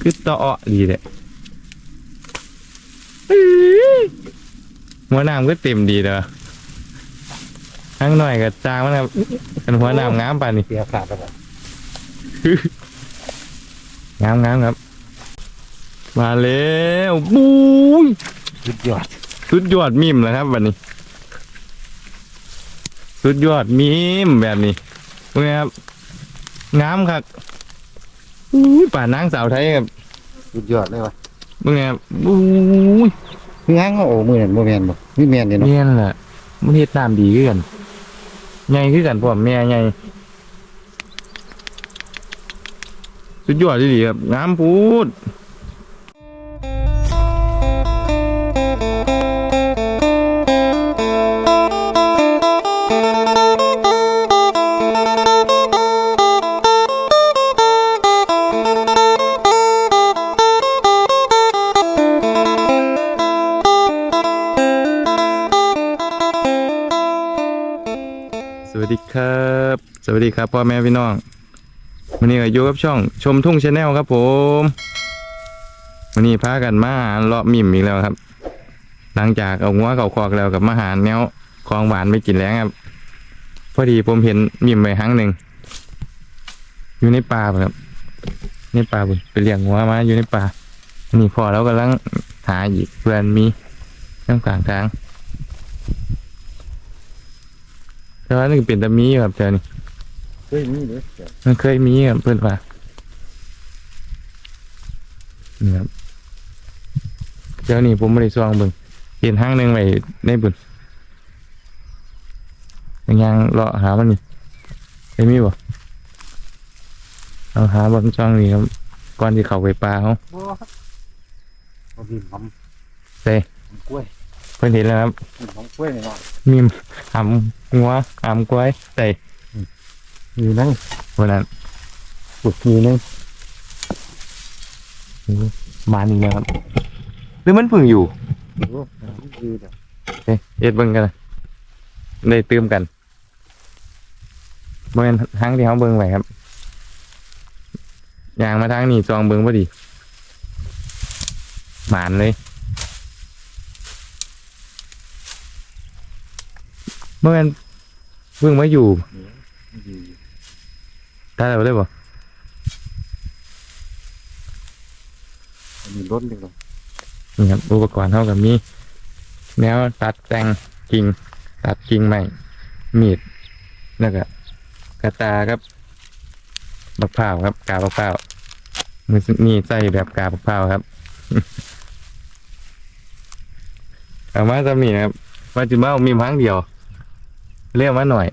คือต่ออ้อดีเลยอื้อหัวน้ำก็เต็มดีเด้อทั้งหน่อยกับจางมันครับเป็นหัวน้ำงามป่านนี่เสียขาดแล้วบ่งามงามครับ มาแล้วบูยสุดยอดสุดยอดมิมแล้วครับวันนี้ สุดยอดมิมแบบนี้เป็นไงครับงามครับ อู้ยป่านางสาวไทยครับสุดยอดเลยวะเป็นไงครับบูยง้างเอาโอ้มือนั่นบ่แม่นบ่มีแม่นนี่เนาะเมียนแหละมันเฮ็ดน้ำดีขึ้นกันใหญ่ขึ้นกันพร้อมแม่ใหญ่สุดยอดดีครับงามพูด ดีครับพ่อแม่พี่น้องวันนี้ก็อยู่กับช่อง ชมทุ่งชาแนลครับผมวันนี้พากันมาหาเลาะมิมอีกแล้วครับ หลังจากเอางัวเขาคอกแล้วกับมาหารแนวของหวานไปกินแล้วครับ พอดีผมเห็นมิมไปครั้งหนึ่งอยู่ในป่าครับในป่าบุญไปเลี้ยงงัวมาอยู่ในป่านี่พอแล้วกำลังหาอีกเพื่อนมีน้ำกลางทางแต่ว่านี่เป็นตะมีครับเจ้านี่ เฮ้ยมีเด้อมันเคยมีครับเพื่อนว่านี่ครับเจ้านี่ผมไม่ได้ซองเบิ่งเห็นห้างหนึ่งไว้ในบุญยังยังเลาะหามันนี่ได้มีบ่เอาหาบนช่องนี่ครับก่อนที่เขาไปปลาเขาบ่เอาดินหอมเต้หอมกล้วยเพิ่นเห็นแล้วครับดินหอมกล้วยนี่เนาะมีมหำงัวหำกล้วยใส่ อยู่นั่นวันนั้นปุกอยู่นั่นมานี่นะครับหรือมันเพึ่งอยู่โอ้อยู่เด้อเอ๊ะเอ็ดเบิ่งกันนะได้เติมกันเบิ่งทางที่เขาเบิ่งไว้ครับยางมาทางนี้จองเบิ่งพอดีหมานเลยเมื่อกันเบิ่งมาอยู่ อยู่ตาเราได้บ่อันนี้รถเลยเนาะนี่ครับอุปกรณ์เท่ากับมีแนวตัดแต่งกิ่งตัดกิ่งใหม่มีดแล้วก็กระตาครับบักพร้าวครับกาบักพร้าวมือนี่ใส่แบบกาบักพร้าวครับเอามาจะมีนะครับว่าจิมาเอามีพังเดียวเรียกมาหน่อย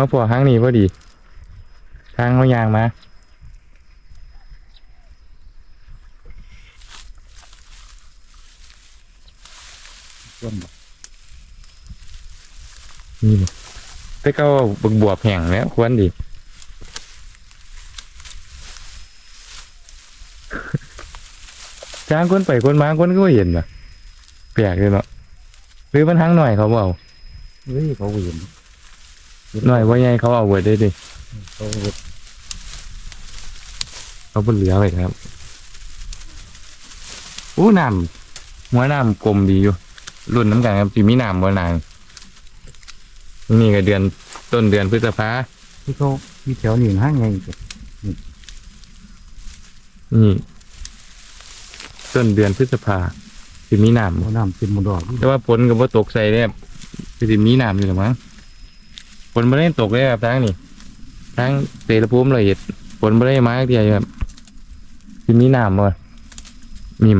มาพอครั้งนี้พอดี ทางเขายางมาร่วมบ่นี่แต่ก็บวบบวบแห้งแล้วควรดีจ้างคนไปคนมาคนก็เห็นน่ะแปลกเลยเนาะหรือมันทั้งหน่อยเขาเอาเฮ้ยเขาเห็น หน่อยว่าไงเขาเอาเวิร์ดได้ดิเขาเห็นเขาบนเหลือไว้ครับอู้น้ำหัวน้ำกลมดีอยู่ รุ่นน้ำกันครับที่มีน้ำบนนางนี่ก็เดือนต้นเดือนพฤษภาที่เขามีแถวนี่ห้างไงจ้ะนี่ต้นเดือนพฤษภาที่มีน้ำบ่น้ำเต็มหมดดอกแต่ว่าฝนก็บ่ตกใส่เลยครับคือสิมีน้ำอยู่หรือมั้ง ฝนบ่ได้ตกเลยครับทางนี้ทางเตรภูมิละเอียดฝนบ่ได้มาเดียวครับสิมีน้ำบ่มิม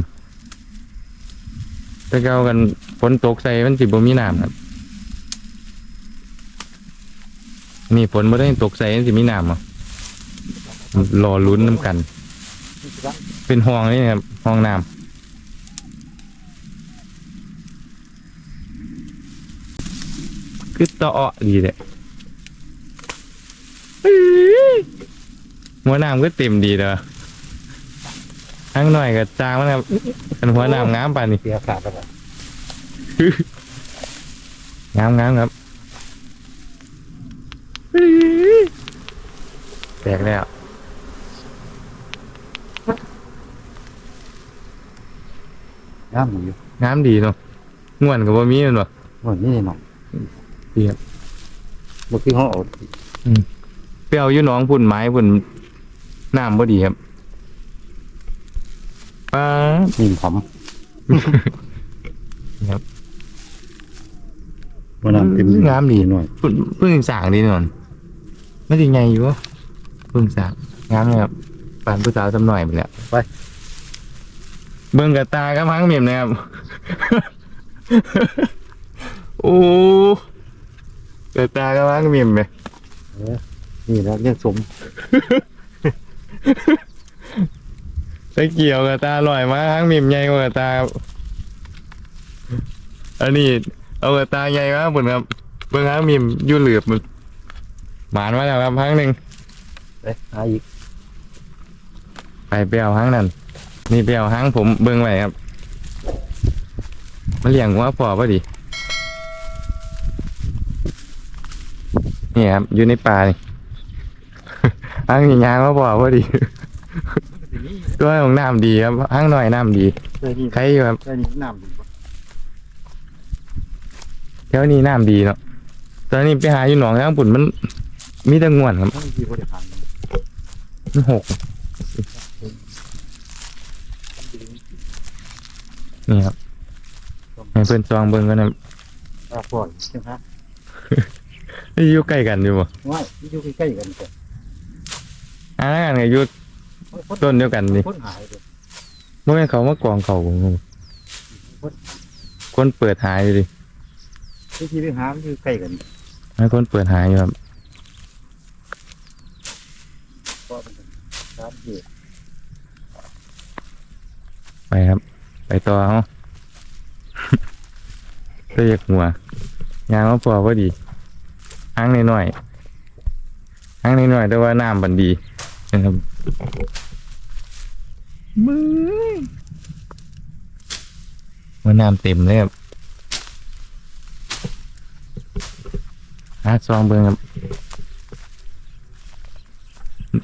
แต่เก่ากันฝนตกใส่มันสิบ่มีน้ำครับนี่ฝนบ่ได้ตกใส่มันสิมีน้ำอะรอลุ้นน้ำกัน เป็นห้องนี่ครับห้องน้ำคือต่อดีเลย หัวน้ำก็เต็มดีเด้อทั้งหน่อยกับจางมันครับเป็นหัวน้ำงามป่านนี่เสียขาดแล้วครับงามงามครับแตกแล้วงามอยู่งามดีเนาะง่วนกับว่ามีเนาะง่วนนี่เนาะดีครับบางทีเขาเอา ไปเอาอยู่หนองพุ่นไม้พุ่นน้ำบ่ดีครับป้าดนิ่มผอมครับวันนั้นเป็นงามดีหน่อยเพิ่งเพิ่งสร้างดีนอนไม่ได้ไงอยู่วะเพิ่งสร้างงามเลยครับปานผู้สาวจำหน่อยไปแล้วไปเบิ่งกับตากับพังเมียมนะครับโอ้กับตากับพังเมียมไป นี่แล้วเรียกสมตะเกียวกับตาอร่อยมากพังเมียมใหญ่กว่ากับตาครับอันนี้เอากับตาใหญ่มากบุญครับเบิ่งพังเมียมอยู่เหลือบมันหมานมาแล้วครับพังหนึ่งไปหาอีกไปเปรี้ยวหางนั่นนี่เปรี้ยวหางผมเบิ่งไว้ครับมาเลี้ยงหัวปอพอดีนี่ครับอยู่ในป่านี่ หางยางๆมาปอพอดีตัวของน้ำดีครับหางหน่อยน้ำดีเจ้านี่ใครอยู่ครับเจ้านี่น้ำดีปะแถวนี้น้ำดีเนาะตอนนี้ไปหาอยู่หนองย่างปุ่นมัน มีแต่ง่วนครับทั้งที่บริหารมันหกนี่ครับให้เพื่อนจองเบิ่งกันนะปลาปล่อยใช่ไหมนี่อยู่ใกล้กันอยู่บ่ว่าที่อยู่ใกล้ๆกันแต่ อ่าไงอยู่ต้นเดียวกันนี่คนหายเลยเมื่อเขามากองเขาผมคนเปิดหายอยู่ดิที่ที่ไปหามันอยู่ใกล้กันให้คนเปิดหายอยู่ครับก็เป็นสามเหตุไปครับ ไปต่อเขาเรียกหัวยางมาพอพอดีหางหน่อยๆหางหน่อยๆแต่ว่าน้ำบันดี นะครับมึงว่าน้ำเต็มเลยครับหาซองเบิ่งครับ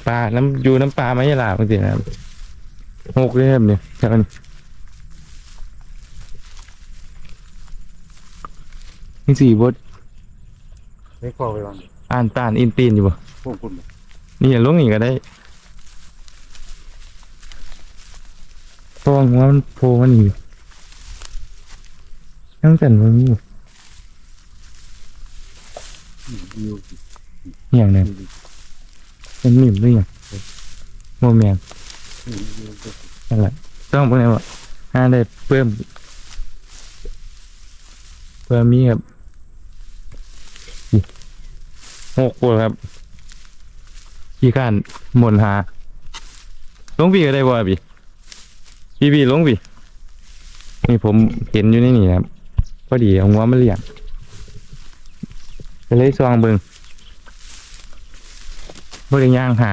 ปลาน้ำอยู่น้ำปลาไหมล่ะบางทีนะครับหกเลยครับเนี่ยแค่นี้นี่สี่บดไม่ก็ไปวางอ่านตานอินตีนอยู่บ่พวกคุณบ่นี่อย่าลงอีกก็ได้ เพราะว่าหัวมันโผล่มันอยู่ยังสั่นมันมีอยู่อยู่อย่างนั้นเป็นนิ่มหรือยังโมเมนอยู่นั่นแหละต้องพวกนี้ว่าห้าได้เพิ่มเพิ่มมีครับหกคนครับขี้ข้านหมนหาลงพี่ก็ได้บ่พี่ พี่พี่ลงพี่นี่ผมเห็นอยู่ในนี่ครับพอดีเอาหัวมาเลี้ยงก็เลยซองเบิงบริย่างหา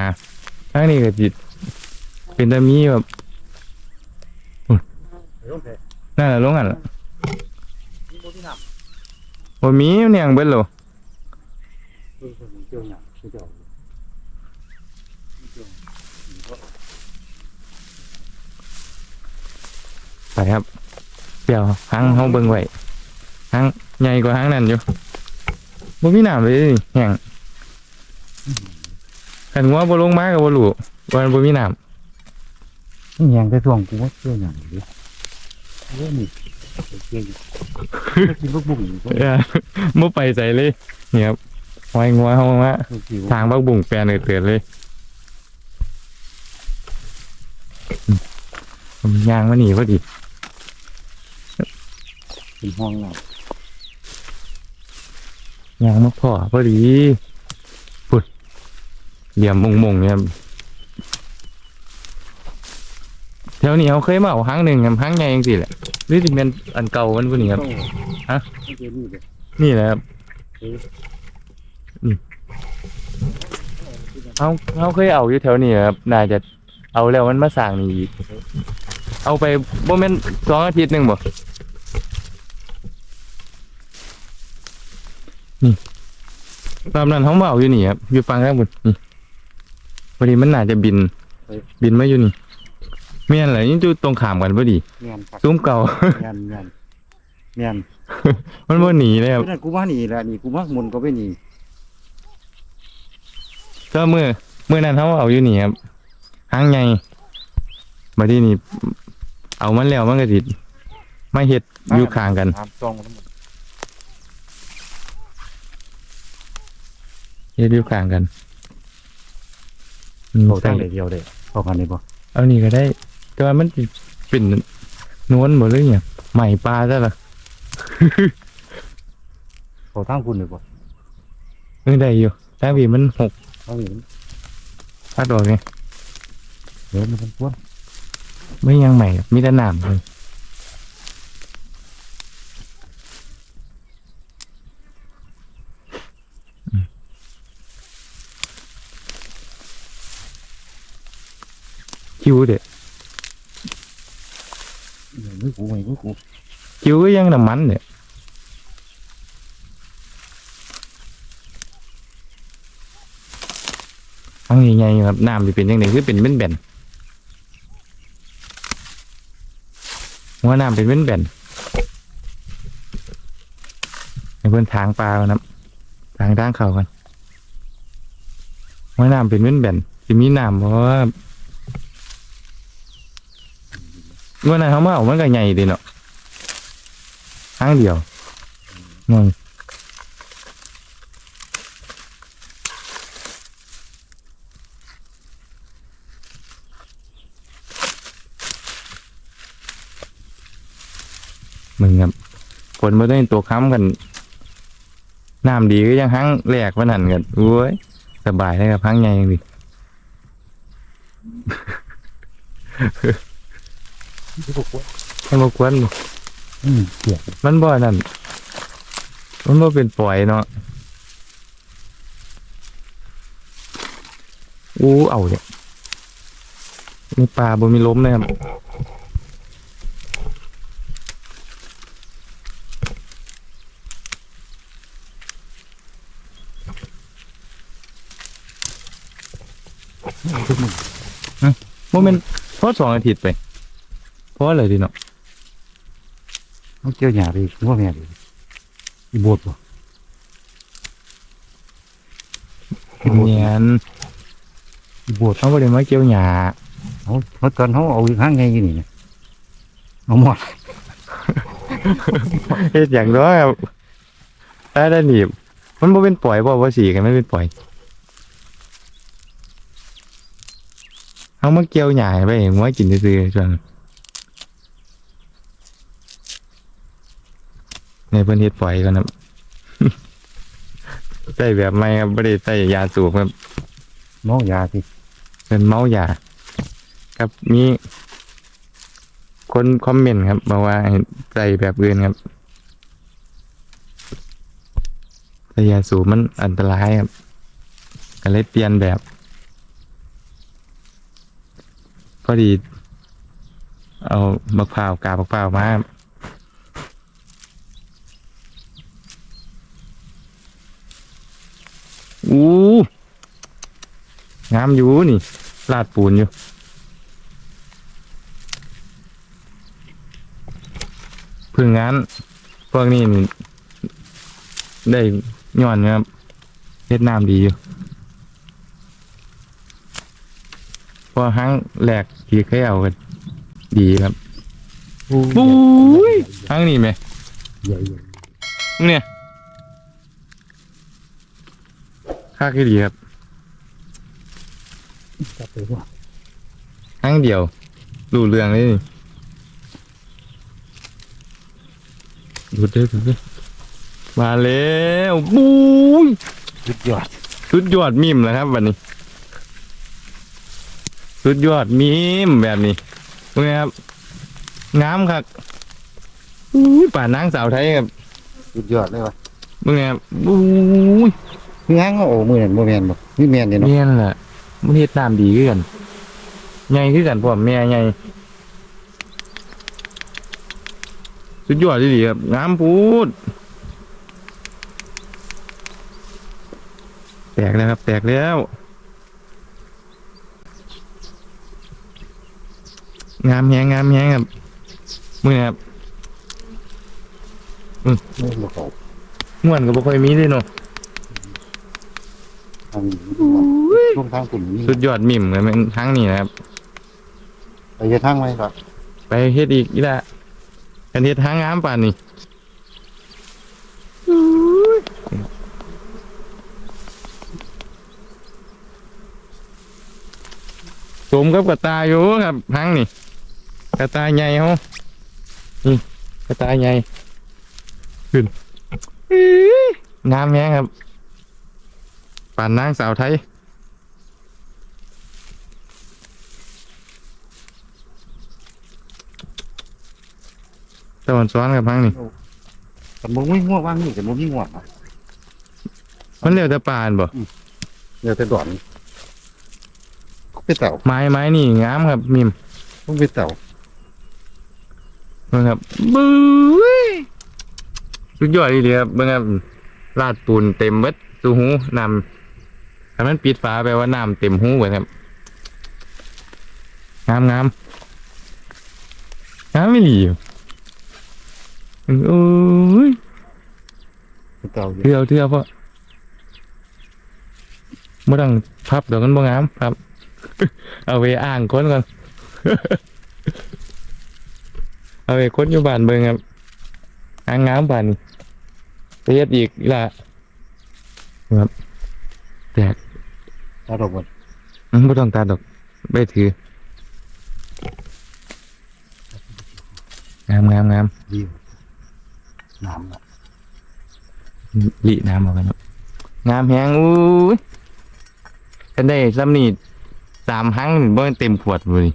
ทางนี้ก็จิตเป็นตามีแบบลงแท้นั่นแหละลงอันละนี่บ่ที่น้ำบ่มีเนี่ยงเบิดโลเออเจ้าหยังเจ้า ไปครับเดี๋ยวหางเฮาเบิ่งไว้หางใหญ่กว่าหางนั่นอยู่บ่มีน้ำเลยนี่แห้งคันหัวบ่ลงมาก็บ่รู้ว่ามันบ่มีน้ำนี่ยังแต่ช่วงกูว่าเจ้าหยังดิเรื่องนี้เก่งกินลูกบุ้งอยู่ก็เออบ่ไปใส่เลยเนี่ยครับหอยงัวเฮามากินทางบักบุ่งแปลนเตือนเลยอืมผมย่างมาหนีพอดี เป็นห้องเราย่างมาพ่อพอดีปุดเหลี่ยมมงมงเนี่ยแถวนี้เขาเคยมาเอาหางหนึ่งครับหางใหญ่ยังสิแหละหรือจะเป็นอันเก่ามันพวกนี้ครับ ฮะ ไม่เจอนี่เลยนี่แหละครับเขาเขาเคยเอาอยู่แถวนี้ครับน่าจะเอาแล้วมันมาสั่งนี่อีกเอาไปบ่แม่นสองอาทิตย์หนึ่งบ่ นี่ตามนั้นเขามาเอาอยู่นี่ครับ อยู่ฟังข้างบนนี่พอดีมันน่าจะบิน บินมาอยู่นี่เมียนแหละยิ่งจุตรงขามกันพอดีเมียนครับซุ้มเก่าเมียนเมียนเมียนมันบ่หนีเลยครับเพราะฉะนั้นกูว่านี่แหละนี่กูว่าหมุนก็ไปนี่ก็มือมือนั้นเขาเอาอยู่นี่ครับหางใหญ่มาที่นี่ เอามันแล้วมันก็สิมาเฮ็ดอยู่ข้างกันตามตรงทั้งหมด เฮ็ดอยู่ข้างกันอืมโตใส่ตั้งเลยเดียวเลยพอกันนี่บ่เอานี่ก็ได้ แต่ว่ามันสิเป็นนวลหมดเลยเนี่ยใหม่ปลาซะละโตตั้งคุณเลยบ่เออได้อยู่แต่วีมันหกเอาเห็นพัดออกไงเดี๋ยวมันเป็นพวกไม่ยังใหม่ครับมีแต่น้ำเลย คิวเด็ดเดี๋ยวมือกูไม่มือกูคิวก็ยังน้ำมันเด็ดทั้งใหญ่ๆครับน้ำจะเป็นยังไงคือเป็นเป็นแบนหัวน้ำเป็นเป็นแบนให้เพื่อนทางปลาก่อนนะทางด้านเขากันหัวน้ำเป็นเป็นแบนจะมีน้ำเพราะว่า เมื่อนั้นเขามาเอามันก็ใหญ่ดีเนาะทางเดียวงงมึงครับฝนมาได้ตัวค้ำกันน้ำดีก็ยังหั้งแหลกวันนั้นกันโอ้ยสบายเลยครับหั้งใหญ่ยังดี ที่พวกกูให้มากวนอืมเกลียดมันบ่นั่น มันบ่เป็นปล่อยเนาะอู้เอาเนี่ยมีปลาบ่มีล้มเลยครับทุกมึงโมเมนพอสองอาทิตย์ไป เพราะอะไรดีเนาะต้องเกี่ยวหยาไปงัวแม่ดิอีโบดบ่อีโบดเนียนอีโบดเขาบ่ได้มาเกี่ยวหญ้าเอาเมื่อก่อนเขาเอาอีกข้างไงอยู่นี่นะเอาหมดเฮ็ดอย่างน้อยครับแต่ได้หนีบมันบ่เป็นปล่อยบ่ว่าสีกันไม่เป็นปล่อยเอามาเกี่ยวหญ้าให้ไปหัวกินซื่อๆจัง ในเพิ่นเฮ็ดปล่อยกันครับใส่แบบใหม่ครับบ่ได้ใส่ยาสูบครับน้องยาสิเป็นเมายาครับมีคนคอมเมนต์ครับมาว่าให้ใส่แบบอื่นครับใส่ยาสูบมันอันตรายครับก็เลยเปลี่ยนแบบ พอดี เอามะพร้าวกาบมะพร้าวมาครับ อู้งามอยู่นี่ ลาดปูนอยู่ พึ่งงานพวกนี้นี่ได้ย้อนครับเฮ็ดน้ำดีอยู่พอหั้งแหลกที่เคยเอากันดีครับปุ้ยหั้งนี่ไหมใหญ่ใหญ่เนี่ย ค่าคือดีครับจับไปว่าหั้งเดียวรู้เรื่องเลยนี่ดูเด้อดูเด้อมาแล้วปุ้ยสุดยอดสุดยอดมีมแล้วครับวันนี้สุดยอดมีมแบบนี้เป็นไงครับงามครับอุ้ยป่านางสาวไทยครับสุดยอดเลยวะเป็นไงครับอุ้ย ง้างเขาโอ้มือนั่นบ่แม่นบ่นี่แม่นนี่เนาะเมียนแหละมันเฮ็ดน้ำดีขึ้นกันใหญ่ขึ้นกันพร้อมแม่ใหญ่สุดยอดดีครับงามพูดแตกแล้วครับ แตกแล้ว งามแฮงงามแฮงครับมือนะครับไม่มาเขาม่วนก็บ่ค่อยมีเลยเนาะ ทางนี้ช่วงทางกลุ่มนี้สุดยอดมิ่มเลยมันทั้งนี้นะครับ ไปเฮ็ดทางไหมครับ ไปเฮ็ดอีกอีละกันเฮ็ดทางงามป่านนี้สมกับกระตายอยู่ครับทางนี้กระตายใหญ่เฮานี่กระตายใหญ่ขึ้นอื้องามแฮงครับ ป่านนางสาวไทย ตะวันซ้อนกับพังนี่ แต่มุมไม่ง่วงว่างนี่แต่มุมไม่ง่วงอะมันเร็วแต่ปานบ่ เดี๋ยวจะดอนไปเต่าไม้ไม้นี่งามครับมิมต้องไปเต่าเบิ่งครับบื้อสุดยอดอีเดียครับเบิ่งครับลาดปูนเต็มเบิดสูหูน้ำถ้ามันปิดฝาแปลว่าน้ำเต็มหูเบิดครับงามงามงามไม่หลีอยู่โอ้ยไปเต่าอยู่เทื่อเทื่อเพราะบ่ต้องพับเดี๋ยวมันบ่งามครับ เอาไว้อ้างคนก่อนเอาไปคนอยู่บ้านเบิ่งครับอ้างงามบ้านนี่ไปเฮ็ดอีกอีละครับแตก ตาดอกบนอืมบ่ต้องตัดดอกไปถืองามงามงามดีน้ำอะลิน้ำเอากันครับงามแฮงอู้ยกันได้ซ้ำนี่สามหังนี่บ่เต็มขวดเลย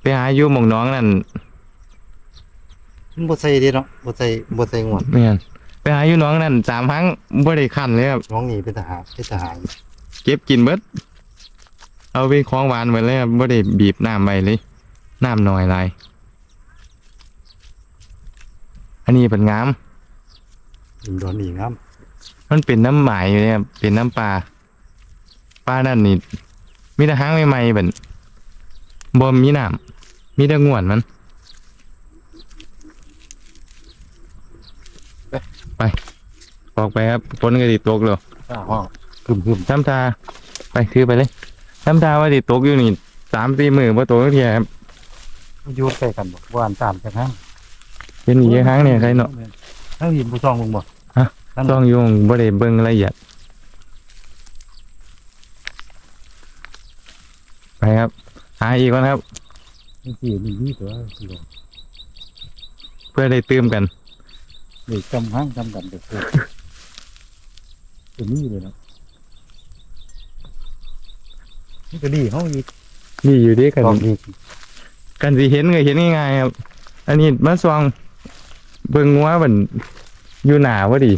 ไปหาอยู่หมองน้องนั่นมันบ่ใส่เดีเนาะบ่ใส่บ่ใส่ง่วงไม่งั้น ไปหาอยู่น้องนั่นสามหังบ่ได้คันเลยครับ น้องนี่เป็นทหารเป็นทหารเก็บกินเบิด เอาไปของหวานหมดเลยครับบ่ได้บีบน้ำไว้เลย น้ำน้อยหลายอันนี้เป็นงามอินดอนนี่งามมันเป็นน้ำหมายอยู่เนี่ยครับเป็นน้ำปลา ปลานั่นนี่มีแต่หางใหม่ๆแบบบ่มีน้ำมีแต่ง่วนมัน ไปออกไปครับฝนก็ติตกเลยอ้าวห้องคึมคึมทำตาไปคือไปเลยทำตาว่าติตกอยู่นี่สามสี่มือบ่ตกเทียครับๆอยู่ใกล้กันบ่ว่านตามกันฮะเป็นอีกครั้งเนี่ยใครเนาะทั้งหินผู้ซองลงบ่ฮะทั้งต้องอยุ่งบ่ได้เบิ่งละเอียดไปครับหาอีกก่อนครับนี่สินี่นี่ตัวสิลงเพื่อได้ตื่มกัน นี่จำห้างจำกันไปเพื่อตัวนี้เลยเนาะนี่ก็ดีเฮาอีกนี่อยู่ดีกันลองอีกกันสิเห็นก็เห็นง่ายๆครับ อันนี้มาซองเบิ่งงัวมันอยู่หนาพอดี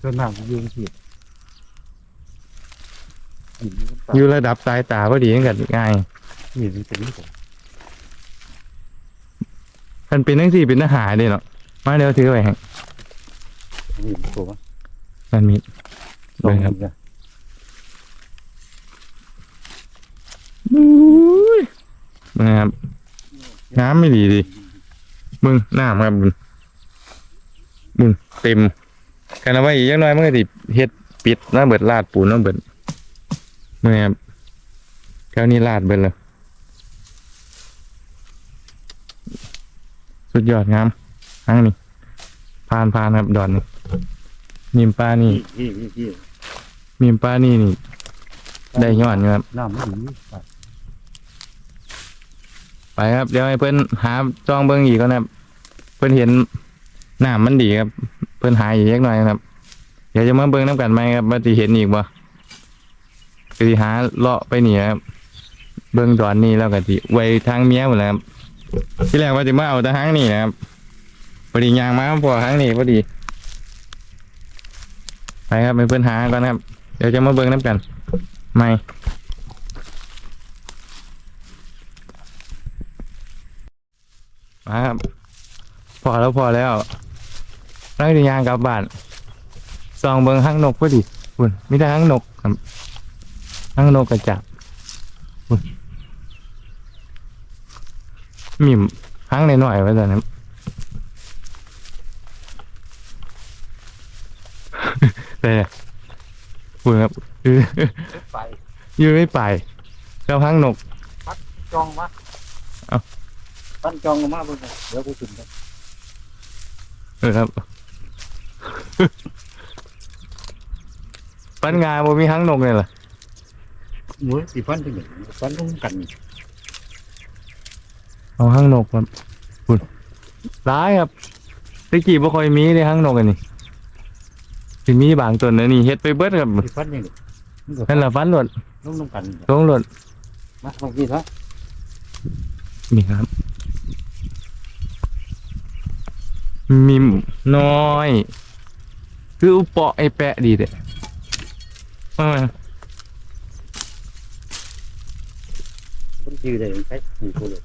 เรื่องน้ำยืนสิหินอยู่ระดับสายตาพอดีกันง่ายนี่มันเป็นนี่ผมมันเป็นทั้งสี่เป็นทหารเลยเนาะมาเดี๋ยวถือไว้ให้นี่ มันตัวมันมีลอเบิ่งงครับดูนะครับน้ำไม่ดีดิมึงน้ำครับมึงมึงเต็มกันเอาไว้อีกอยังน้อยมันก็ติเฮ็ดปิดนะเบิดลาดปูนนะเบิดเมื่อครับแถวนี้ลาดเบิดเลยสุดยอดงามทั้งนี้ผ่านผ่านครับดอนนี่ มีมป้านี่นี่นี่นี่มีมป้านี่นี่ ได้ยอดครับ น้ำมันดีไปครับ เดี๋ยวให้เพิ่นหาจองเบิ้งอีกก่อนนะครับ เพิ่นเห็นน้ำมันดีครับ เพิ่นหาอีกเล็กน้อยครับ เดี๋ยวจะมาเบิ้งน้ำกันไหมครับว่าจะเห็นอีกบ่ก็สิหาเลาะไปนี่ครับ เบิ้งดอนนี่แล้วก็สิไว้ทางเมียหมดแล้วครับ ที่แรกว่าจะมาเอาแต่ทางนี่นะครับพอดียางมาพอทางนี้พอดี ไปครับไปเพิ่นหาก่อนครับ เดี๋ยวจะมาเบิ้งน้ำกัน ไม่มาครับ พอแล้วพอแล้วนั่งยางกลับบ้านซองเบิงห้างนกพอดีคุณมีแต่ห้างนกครับห้างนกกระจับอุ๊ยมีห้างหน่อยๆไว้ตอนนั้น ไปเลยพูดครับเออไปอยู่ไม่ไปแล้วห้างนก จองมาเอ้า ปั้นจองลงมาเบิ่งเลยเดี๋ยวกูขึ้นไปเออครับ ปันงาบ่มีห้างนกเลยเหรอหมูสีฟันเป็นอย่างนี้ฟันต้องกันเอาห้างนกครับพูดร้ายครับตะกี้บ่ค่อยมีเลยห้างนกอันนี้ สิมีบางตัวนะนี่เฮ็ดไปเบิดครับสีฟันอย่างนี้มันก็นั่นแหละฟันหลดต้องต้องกันลงหลดมาบางทีนะนี่ครับ มีหมูน้อย คืออุปเปาะไอแปะดีเด้มามามันยืดได้ใช้หนึ่งตัวเลย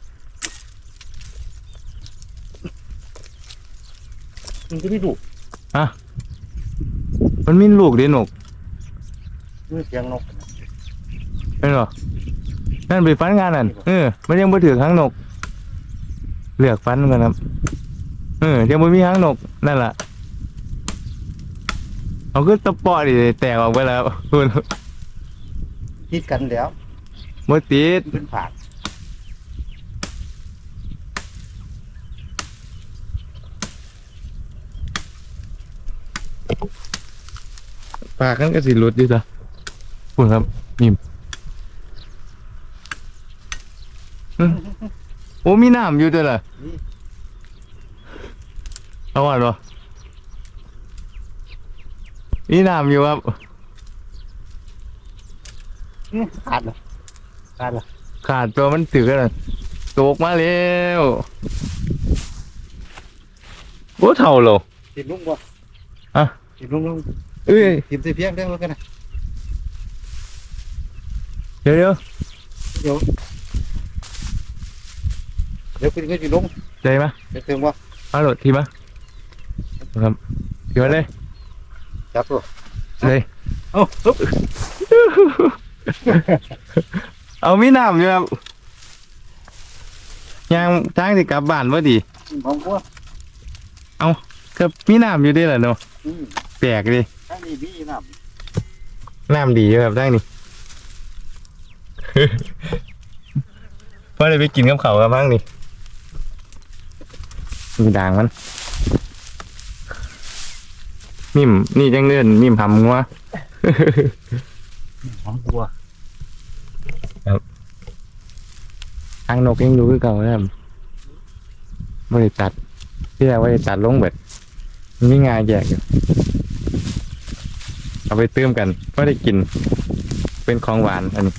มันก็ไม่ดุ มันมีลูกเด้นกมือเสียงนกเป็นหรอนั่นไปฟันงานนั่นเออมันยังบ่ถือหางนกเลือกฟันกันครับเออยังบ่มีหางนกนั่นล่ะเอาคือตะเปาะดิแตกออกไปแล้วคุณคิดกันแล้วบ่ติดมันเป็นผาด ปากกันก็สิหลุดอยู่จ้ะคุณครับนิ่มอื้อโอ้มีน้ำอยู่ด้วยล่ะนี่เอาว่าเหรอมีน้ำอยู่ครับอื้อขาดเหรอขาดเหรอขาดตัวมันถือกันเลยตกมาแล้วโอ้เท่าเหรอติดลุงบ่อะติดลุงลุง เอ้ยติดใส่เพียงได้แล้วกันนะเดี๋ยวเดี๋ยวเดี๋ยวเดี๋ยวคุณก็จะลงใจมาเดี๋ยวเติมว่าเอาโหลดทีมาครับทีมาเลยจับตัวเลยเอ้าปึ๊บเอามีน้ำอยู่ครับยางทางที่กลับบ้านว่าดีมองว่าก็มีน้ำอยู่เด้วยแหละเนาะอืมแปลกดิข้างนี้มีน้น้ำดีอยู่ครับทางนี้พอได้ไปกินกับเขาวกับพังนี่มีด่างมันมิมนี่จังเลื่อนมิมหำงัวำมองวัวทางนกยังอยู่คือเก่าแล้วบริตัดที่แรกว่าจะตัดลงเบิดมันมีงาแยกอยู่ เอาไปเติมกันก็ได้กิน เป็นของหวานอันนี้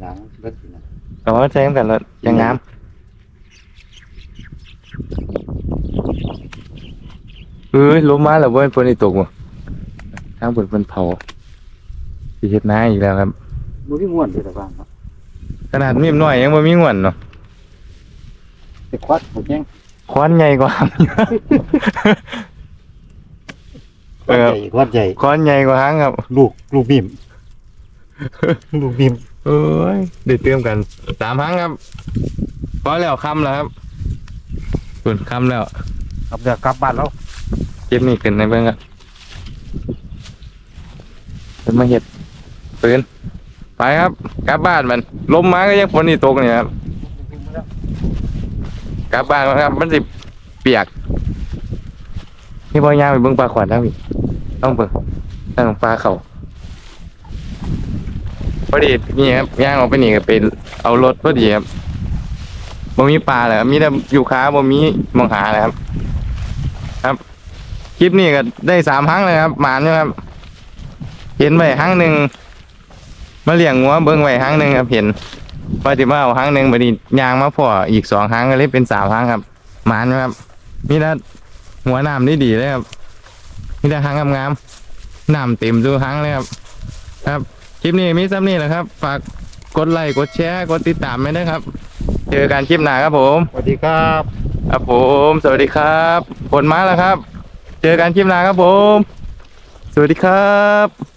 หลังเลิกกินนะแต่ว่าใช้กันแล้วยังงามเอ้ยลมมาแล้วเว้ยฝนอีตกว่ะทางฝนเป็นเผาสีเฮ็ดน้าอีกแล้วครับมือที่ม้วนเลยแต่บ้างครับขนาดมีมน้อยยังบ่มีงวนเนาะ แต่ควัดผมยัง ควันใหญ่กว่าหางอยู่ควัดใหญ่ควัดใหญ่ควันใหญ่กว่าหางครับ ลูกลูกบิมลูกบิมเอ้ยได้เติมกันสามครั้งครับพอแล้วคำแล้วครับส่วนคำแล้วครับเดี๋ยวกลับบ้านแล้วเก็บนี่ขึ้นในเบื้องครับเป็นมาเห็ดปืนไปครับกลับบ้านมันลมมาก็ยังฝนนี่ตกนี่ครับก ลับบ้านมันครับ มันสิเปียกนี่พอย่างไปเบิ่งปลาขวัญนะพี่ต้องเบิ่งต้องปลาเขาพอดีนี่ครับย่างออกไปนี่ก็เป็นเอารถพอดีครับบ่มีปลาเลยครับมีแต่อยู่ค้าบ่มีมองหาเลยครับ ครับคลิปนี้ก็ได้สามครั้งเลยครับหมานอยู่ครับ เห็นไว้ครั้งหนึ่งมาเลี้ยงงัวเบิ้งไว้ครั้งหนึ่งครับเห็น ว่าจะมาเอาครั้งหนึ่งบัดนี้ยางมาพออีกสองครั้งก็เลยเป็นสามครั้งครับหมานอยู่ครับมีแต่หัวน้ำนี่ดีเลยครับมีแต่ครั้งงามๆน้ำเต็มทุกครั้งเลยครับ ครับคลิปนี้มีซ้ำนี่แหละครับ ฝากกดไลค์กดแชร์กดติดตามไว้ด้วยครับ เจอกันคลิปหน้าครับผม สวัสดีครับ ครับผม สวัสดีครับผลมาแล้วครับ เจอกันคลิปหน้าครับผม สวัสดีครับ